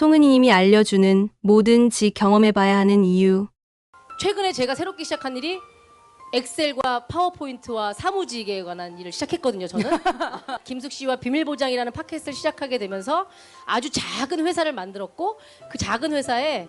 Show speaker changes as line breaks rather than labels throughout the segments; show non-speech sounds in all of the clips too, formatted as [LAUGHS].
송은이님이 알려주는 뭐든지 경험해봐야 하는 이유.
최근에 제가 새롭게 시작한 일이 엑셀과 파워포인트와 사무직에 관한 일을 시작했거든요, 저는. [LAUGHS] 김숙 씨와 비밀보장이라는 팟캐스트를 시작하게 되면서 아주 작은 회사를 만들었고 그 작은 회사에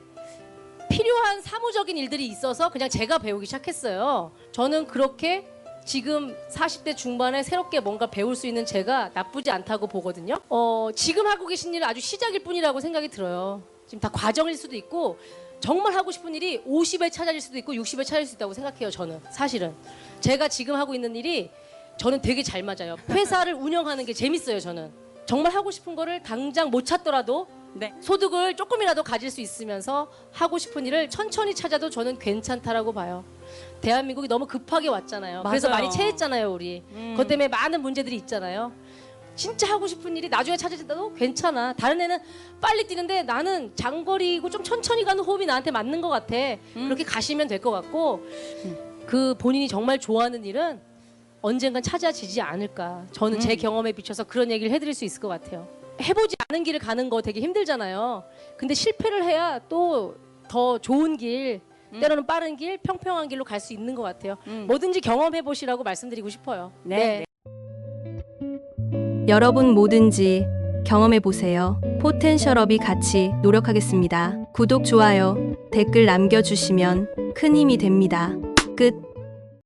필요한 사무적인 일들이 있어서 그냥 제가 배우기 시작했어요. 저는 그렇게 지금 40대 중반에 새롭게 뭔가 배울 수 있는 제가 나쁘지 않다고 보거든요. 어, 지금 하고 계신 일은 아주 시작일 뿐이라고 생각이 들어요. 지금 다 과정일 수도 있고 정말 하고 싶은 일이 50에 찾아질 수도 있고 60에 찾아질 수 있다고 생각해요. 저는 사실은 제가 지금 하고 있는 일이 저는 되게 잘 맞아요. 회사를 운영하는 게 재밌어요. 저는 정말 하고 싶은 거를 당장 못 찾더라도
네.
소득을 조금이라도 가질 수 있으면서 하고 싶은 일을 천천히 찾아도 저는 괜찮다라고 봐요. 대한민국이 너무 급하게 왔잖아요. 그래서
맞아요.
많이 체했잖아요, 우리.
음.
그것 때문에 많은 문제들이 있잖아요. 진짜 하고 싶은 일이 나중에 찾아진다도 괜찮아. 다른 애는 빨리 뛰는데 나는 장거리고 좀 천천히 가는 호흡이 나한테 맞는 것 같아.
음.
그렇게 가시면 될 것 같고 그 본인이 정말 좋아하는 일은 언젠간 찾아지지 않을까. 저는 제
음.
경험에 비춰서 그런 얘기를 해드릴 수 있을 것 같아요. 해보지 않은 길을 가는 거 되게 힘들잖아요. 근데 실패를 해야 또 더 좋은 길, 때로는 빠른 길, 평평한 길로 갈 수 있는 것 같아요.
음.
뭐든지 경험해 보시라고 말씀드리고 싶어요.
네.
여러분 뭐든지 경험해 보세요. 포텐셜업이 같이 노력하겠습니다. 구독, 좋아요, 댓글 남겨주시면 큰 힘이 됩니다. 끝.